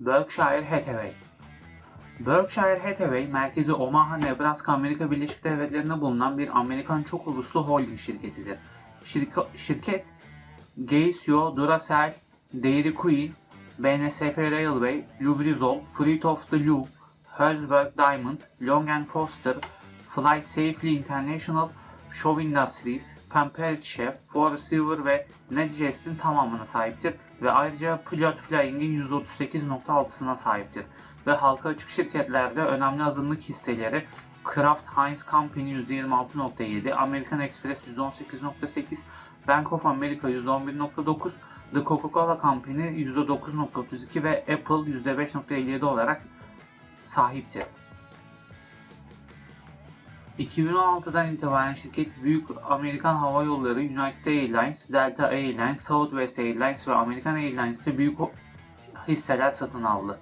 Berkshire Hathaway Berkshire Hathaway, merkezi Omaha, Nebraska, Amerika Birleşik Devletleri'nde bulunan bir Amerikan çok uluslu holding şirketidir. Şirka- şirket, Geisio, Duracell, Dairy Queen, BNSF Railway, Lubrizol, Fruit of the Loop, Herzberg Diamond, Long Foster, Fly Safely International, Shaw Industries, Pampered Chef, Forest River ve NetJets'in tamamına sahiptir ve ayrıca Pilot Flying'in %38.6'sına sahiptir ve halka açık şirketlerde önemli azınlık hisseleri Kraft Heinz Company %26.7, American Express %18.8, Bank of America %11.9, The Coca-Cola Company %9.32 ve Apple %5.57 olarak sahiptir. 2016'dan itibaren şirket büyük Amerikan Hava Yolları, United Airlines, Delta Airlines, Southwest Airlines ve American Airlines'te büyük hisseler satın aldı.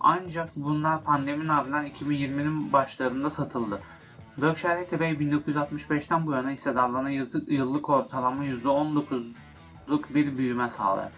Ancak bunlar pandeminin ardından 2020'nin başlarında satıldı. Berkshire Hathaway 1965'ten bu yana hissedarlarına yıllık, ortalama %19'luk bir büyüme sağladı.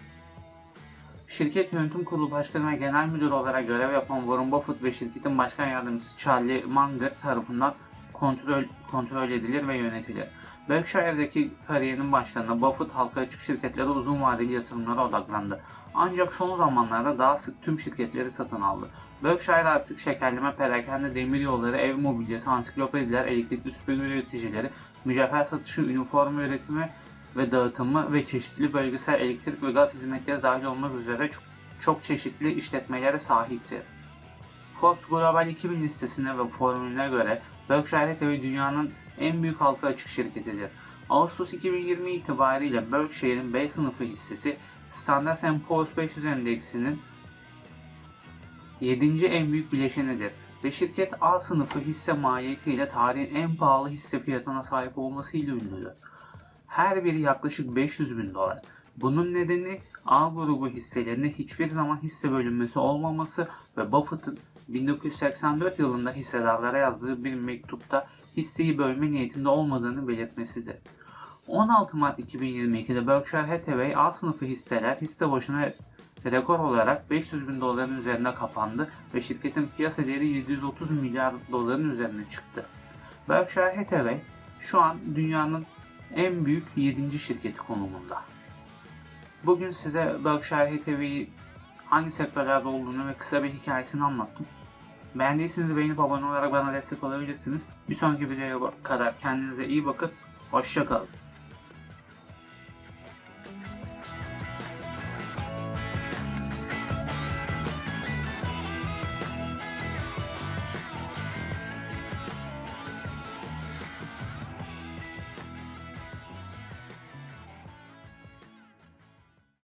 Şirket yönetim kurulu başkanı ve genel müdür olarak görev yapan Warren Buffett ve şirketin başkan yardımcısı Charlie Munger tarafından kontrol, kontrol edilir ve yönetilir. Berkshire'deki kariyerinin başlarında Buffett halka açık şirketlere uzun vadeli yatırımlara odaklandı. Ancak son zamanlarda daha sık tüm şirketleri satın aldı. Berkshire artık şekerleme, perakende, demir yolları, ev mobilyası, ansiklopediler, elektrikli süpürge üreticileri, mücevher satışı, üniforma üretimi ve dağıtımı ve çeşitli bölgesel elektrik ve gaz hizmetleri dahil olmak üzere çok, çok çeşitli işletmelere sahiptir. Forbes Global 2000 listesine ve formülüne göre Berkshire Hathaway dünyanın en büyük halka açık şirketidir. Ağustos 2020 itibariyle Berkshire'in B sınıfı hissesi Standard Poor's 500 endeksinin 7. en büyük bileşenidir ve şirket A sınıfı hisse maliyetiyle tarihin en pahalı hisse fiyatına sahip olmasıyla ünlüdür. Her biri yaklaşık 500 bin dolar. Bunun nedeni A grubu hisselerinde hiçbir zaman hisse bölünmesi olmaması ve Buffett'ın 1984 yılında hissedarlara yazdığı bir mektupta hisseyi bölme niyetinde olmadığını belirtmesidir. 16 Mart 2022'de Berkshire Hathaway A sınıfı hisseler hisse başına rekor olarak 500 bin doların üzerinde kapandı ve şirketin piyasa değeri 730 milyar doların üzerine çıktı. Berkshire Hathaway şu an dünyanın en büyük 7. şirketi konumunda. Bugün size Berkshire Hathaway'i hangi sektörlerde olduğunu ve kısa bir hikayesini anlattım. Beğendiyseniz beğenip abone olarak bana destek olabilirsiniz. Bir sonraki videoya kadar kendinize iyi bakın. Hoşçakalın.